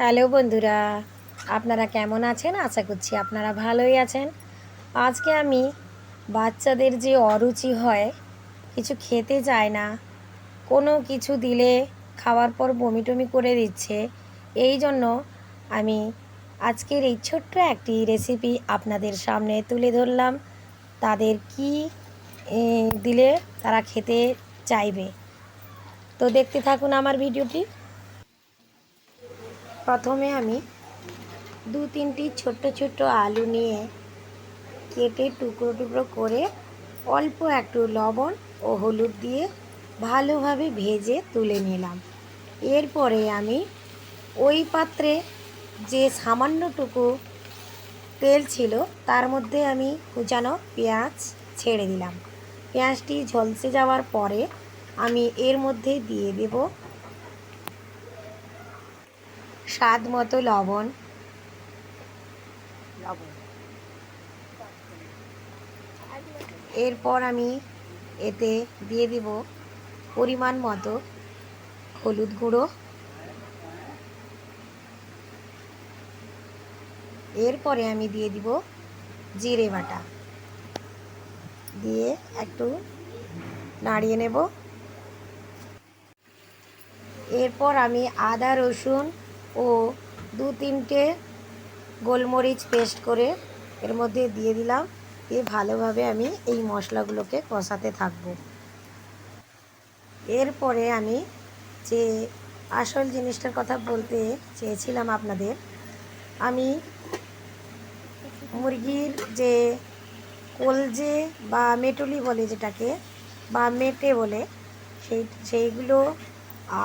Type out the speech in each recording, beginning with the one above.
Hello বন্ধুরা, আপনারা কেমন আছেন? আশা করছি আপনারা ভালোই আছেন। আজকে আমি বাচ্চাদের যে অরুচি হয়, কিছু খেতে চায় না, কোনো কিছু দিলে খাওয়ার পর বমি টমি করে দিচ্ছে, এই জন্য আমি আজকের এই ছোট্ট একটি রেসিপি আপনাদের সামনে তুলে ধরলাম। তাদের কি দিলে তারা খেতে চাইবে? তো দেখতে থাকুন আমার ভিডিওটি প্রথমে আমি দু তিনটি ছোট্ট ছোট্ট আলু নিয়ে কেটে টুকরো টুকরো করে অল্প একটু লবণ ও হলুদ দিয়ে ভালোভাবে ভেজে তুলে নিলাম। এরপরে আমি ওই পাত্রে যে সামান্যটুকু তেল ছিল, তার মধ্যে আমি কুচানো পেঁয়াজ ছেড়ে দিলাম। পেঁয়াজটি ঝলসে যাওয়ার পরে আমি এর মধ্যে দিয়ে দেব স্বাদ মতো লবণ। এরপর আমি এতে দিয়ে দিব পরিমাণ মতো হলুদ গুঁড়ো। এরপরে আমি দিয়ে দিব জিরে বাটা। দিয়ে একটু নাড়িয়ে নেব। এরপর আমি আদা রসুন ও দু তিনটে গোলমরিচ পেস্ট করে এর মধ্যে দিয়ে দিলাম। দিয়ে ভালোভাবে আমি এই মশলাগুলোকে কষাতে থাকব। এরপরে আমি যে আসল জিনিসটার কথা বলতে চেয়েছিলাম আপনাদের, আমি মুরগির যে কলজে বা মেটুলি বলে যেটাকে, বা মেটে বলে, সেই, সেইগুলো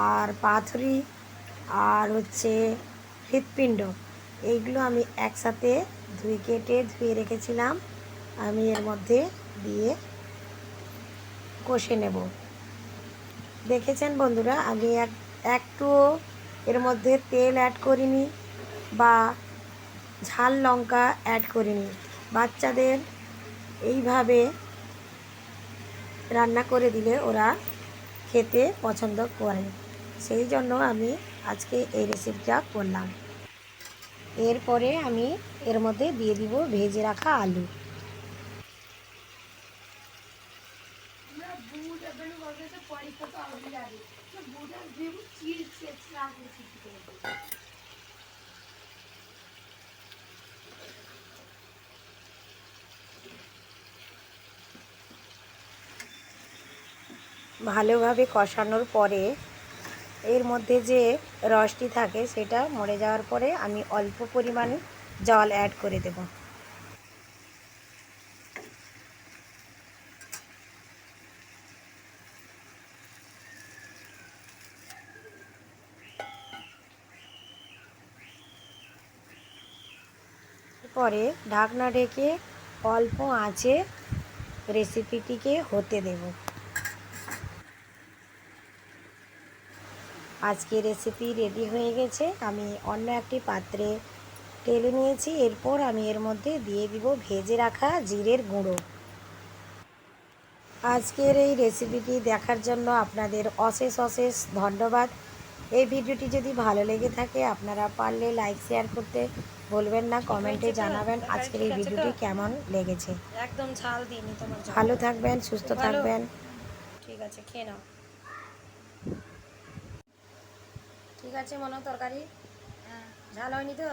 আর পাথরি আর হচ্ছে হৃৎপিণ্ড। এইগুলো আমি একসাথে ধুয়ে কেটে ধুয়ে রেখেছিলাম। আমি এর মধ্যে দিয়ে কষে নেব। দেখেছেন বন্ধুরা, আমি এক একটুও এর মধ্যে তেল অ্যাড করিনি বা ঝাল লঙ্কা অ্যাড করিনি। বাচ্চাদের এইভাবে রান্না করে দিলে ওরা খেতে পছন্দ করে। সেই জন্য আমি আজকে এই রেসিপিটা করলাম। এরপরে আমি এর মধ্যে দিয়ে দিব ভেজে রাখা আলু। ভালোভাবে কষানোর পরে এর মধ্যে যে রসটি থাকে সেটা মরে যাওয়ার পরে আমি অল্প পরিমাণে জল অ্যাড করে দেব। পরে ঢাকনা ঢেকে অল্প আঁচে রেসিপিটিকে হতে দেবো। আজকে রেসিপি রেডি হয়ে গেছে। আমি অন্য একটি পাত্রে টেলে নিয়েছি। এরপর আমি এর মধ্যে দিয়ে দিব ভেজে রাখা জিরের গুঁড়ো। আজকের এই রেসিপিটি দেখার জন্য আপনাদের অশেষ অশেষ ধন্যবাদ। এই ভিডিওটি যদি ভালো লেগে থাকে আপনারা পারলে লাইক শেয়ার করতে বলবেন না কমেন্টে জানাবেন আজকের এই ভিডিওটি কেমন লেগেছে। একদম ঝাল দিইনি তোমার জন্য। ভালো থাকবেন সুস্থ থাকবেন। ঠিক আছে খেয়ে নাও। ঠিক আছে মনে হয় তরকারি ঝাল হয়নি তো?